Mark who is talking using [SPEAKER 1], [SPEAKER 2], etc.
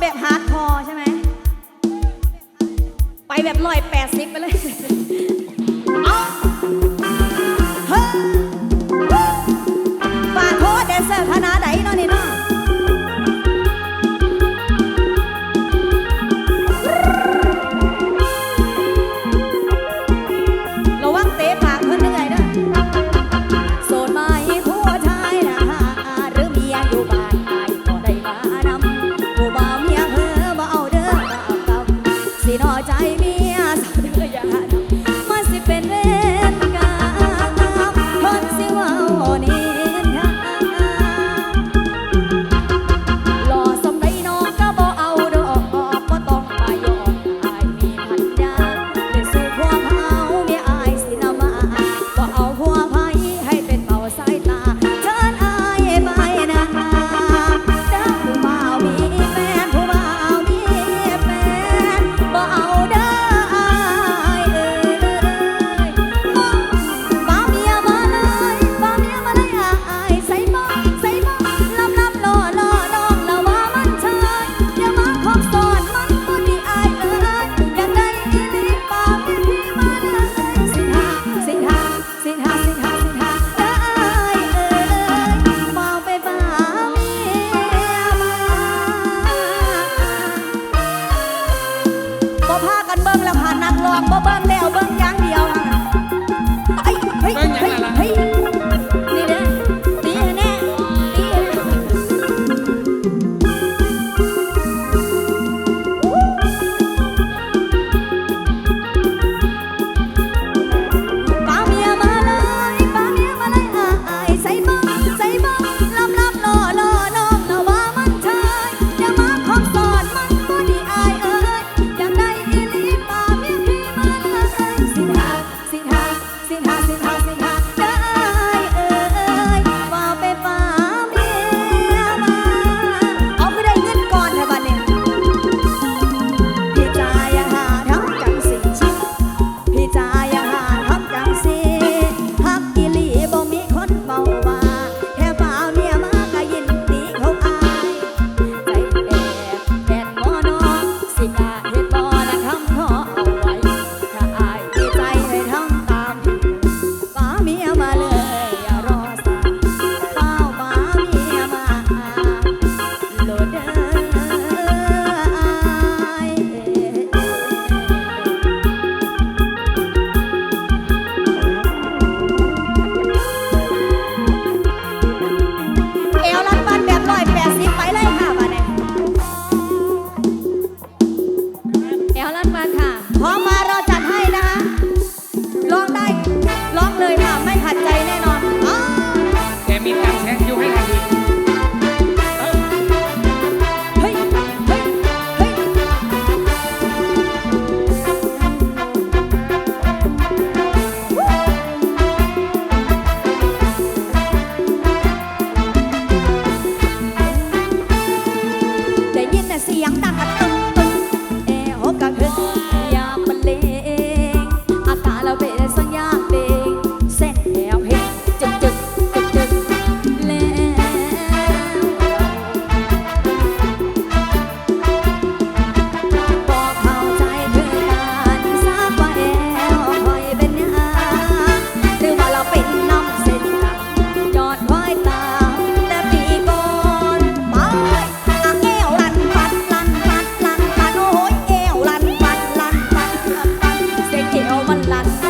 [SPEAKER 1] แบบฮาร์ดคอร์ใช่ไหม ไปแบบร้อยแปดสิบไปเลย กันเบิ้งแล้วค่ะนักร้องบ่เบิ้งแล้วเบิ้งอย่างเดียวค่ะเฮ้ย
[SPEAKER 2] เฮ้
[SPEAKER 1] เฮ้ย
[SPEAKER 2] cabeça. มั
[SPEAKER 1] นลัน